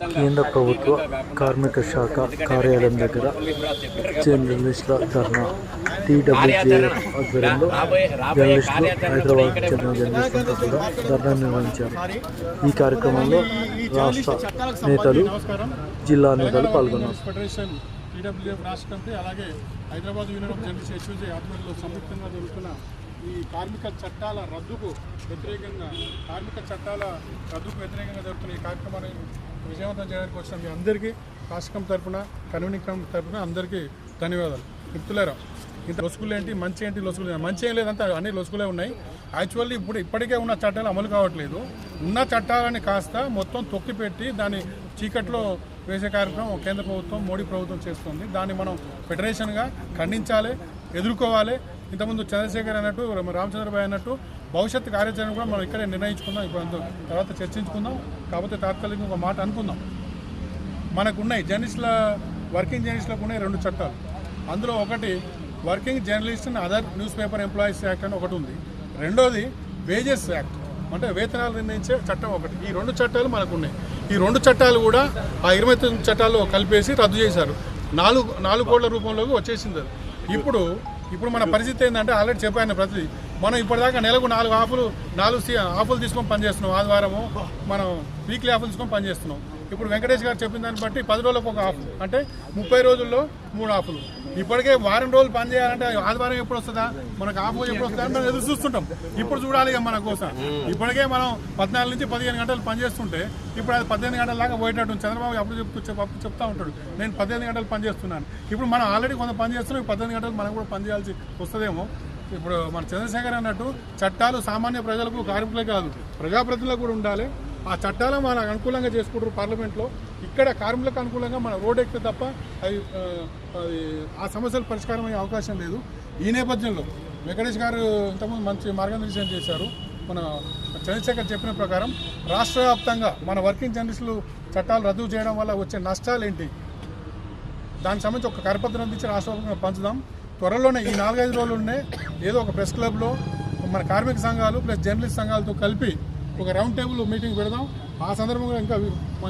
కేంద్ర ప్రభుత్వ కార్మిక శాఖ కార్యాలయం దగ్గర జర్నలిస్టుల ధర్నా. టీడబ్ల్యూజేఎఫ్ ఆధ్వర్యంలో జర్నలిస్టులు హైదరాబాద్ చెందిన జర్నలిస్టులతో కూడా ధర్నా నిర్వహించారు. ఈ కార్యక్రమంలో రాష్ట్ర నేతలు జిల్లా నేతలు పాల్గొన్నారు. ఫెడరేషన్ రాష్ట్ర కమిటీ అలాగే Hyderabad union of journalist HUJ ఆధ్వర్యంలో సంయుక్తంగా జరుగుతున్న ఈ కార్మిక చట్టాల రద్దుకు వ్యతిరేకంగా కార్మిక చట్టాల రద్దుకు వ్యతిరేకంగా జరుగుతున్న ఈ కార్యక్రమాన్ని విజయవంతం చేయడానికి వచ్చిన మీ అందరికీ కాశకం తరఫున కన్వీనింగ్ కమిటీ తరఫున అందరికీ ధన్యవాదాలు. మిత్రులారా ఇంత లొసుగులు ఏంటి మంచి ఏంటి లొసుగులు మంచి ఏం లేదంటే అన్ని లొసుగులే ఉన్నాయి. యాక్చువల్లీ ఇప్పుడు ఇప్పటికే ఉన్న చట్టాలు అమలు కావట్లేదు. ఉన్న చట్టాలని కాస్త మొత్తం తొక్కిపెట్టి దాన్ని చీకట్లో వేసే కార్యక్రమం కేంద్ర ప్రభుత్వం మోడీ ప్రభుత్వం చేస్తుంది. దాన్ని మనం ఫెడరేషన్గా ఖండించాలి ఎదుర్కోవాలి. ఇంతకుముందు చంద్రశేఖర్ అన్నట్టు రామచంద్రబాయ్ అన్నట్టు భవిష్యత్తు కార్యాచరణ కూడా మనం ఇక్కడే నిర్ణయించుకుందాం. ఇప్పుడు అందు తర్వాత చర్చించుకుందాం. కాకపోతే తాత్కాలికంగా ఒక మాట అనుకుందాం. మనకున్నాయి జర్నలిస్టుల వర్కింగ్ జర్నలిస్టులకు ఉన్నాయి రెండు చట్టాలు. అందులో ఒకటి working journalist and other news paper employees act అని ఒకటి ఉంది. రెండోది వేజెస్ యాక్ట్ అంటే వేతనాలు నిర్ణయించే చట్టం ఒకటి. ఈ రెండు చట్టాలు మనకు ఉన్నాయి ఈ రెండు చట్టాలు కూడా ఆ ఇరవై తొమ్మిది చట్టాల్లో కలిపేసి రద్దు చేశారు. నాలుగు నాలుగు కోట్ల రూపంలోకి వచ్చేసింది ఇప్పుడు ఇప్పుడు మన పరిస్థితి ఏంటంటే ఆల్రెడీ చెప్పాను ప్రతి మనం ఇప్పటిదాకా నెలకు నాలుగు ఆఫులు నాలుగు ఆఫులు తీసుకొని పనిచేస్తున్నాం ఆదివారము. మనం వీక్లీ ఆఫులు తీసుకొని పనిచేస్తున్నాం. ఇప్పుడు వెంకటేష్ గారు చెప్పిన దాన్ని బట్టి పది రోజులకు ఒక ఆఫ్ అంటే ముప్పై రోజుల్లో మూడు ఆఫులు ఇప్పటికే వారం రోజులు పని చేయాలంటే ఆదివారం ఎప్పుడు వస్తుందా? మనకు ఆఫ్ ఎప్పుడు వస్తుందా? అని మనం ఎదురు చూస్తుంటాం. ఇప్పుడు చూడాలి ఇక మన కోసం. ఇప్పటికే మనం పద్నాలుగు నుంచి పదిహేను గంటలు పని చేస్తుంటే ఇప్పుడు అది పద్దెనిమిది గంటల దాకా పోయేటట్టు. చంద్రబాబు అప్పుడు చెప్తూ చెప్తా ఉంటాడు. నేను పద్దెనిమిది గంటలు పని చేస్తున్నాను. ఇప్పుడు మనం ఆల్రెడీ కొంత పని చేస్తున్నాం. పద్దెనిమిది గంటలు మనం కూడా పని చేయాల్సి వస్తుందేమో. ఇప్పుడు మన చంద్రశేఖర్ అన్నట్టు చట్టాలు సామాన్య ప్రజలకు కార్మికులే కాదు ప్రజాప్రతినిధులకు కూడా ఉండాలి. ఆ చట్టాలు మనకు అనుకూలంగా చేసుకుంటారు పార్లమెంట్లో. ఇక్కడ కార్మికులకు అనుకూలంగా మన రోడ్ ఎక్కితే తప్ప అవి ఆ, అది ఆ సమస్యలు పరిష్కారం అయ్యే అవకాశం లేదు. ఈ నేపథ్యంలో వెంకటేష్ గారు ఇంతకుముందు మంచి మార్గనిర్దేశం చేశారు. మన చంద్రశేఖర్ చెప్పిన ప్రకారం రాష్ట్ర వ్యాప్తంగా మన వర్కింగ్ జర్నలిస్టులు చట్టాలు రద్దు చేయడం వల్ల వచ్చే నష్టాలు ఏంటి? దానికి సంబంధించి ఒక కరపత్రం ఇచ్చి రాష్ట్ర పంచుదాం. త్వరలోనే ఈ నాలుగైదు రోజులునే ఏదో ఒక ప్రెస్ క్లబ్లో మన కార్మిక సంఘాలు ప్లస్ జర్నలిస్ట్ సంఘాలతో కలిపి ఒక రౌండ్ టేబుల్ మీటింగ్ పెడదాం. ఆ సందర్భంగా ఇంకా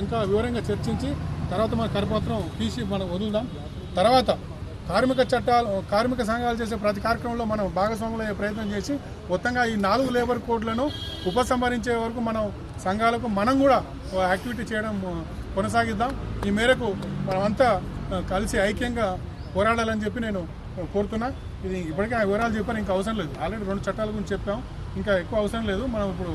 ఇంకా వివరంగా చర్చించి తర్వాత మన కరపత్రం తీసి మనం వదులుదాం. తర్వాత కార్మిక చట్టాలు కార్మిక సంఘాలు చేసే ప్రతి కార్యక్రమంలో మనం భాగస్వాములు అయ్యే ప్రయత్నం చేసి మొత్తంగా ఈ నాలుగు లేబర్ కోడ్లను ఉపసంహరించే వరకు మనం సంఘాలకు మనం కూడా యాక్టివిటీ చేయడం కొనసాగిద్దాం. ఈ మేరకు మనమంతా కలిసి ఐక్యంగా పోరాడాలని చెప్పి నేను కోరుతున్నా. ఇది ఇప్పటికే ఆ వివరాలు చెప్పారు ఇంకా అవసరం లేదు. ఆల్రెడీ రెండు చట్టాల గురించి చెప్పాం. ఇంకా ఎక్కువ అవసరం లేదు. మనం ఇప్పుడు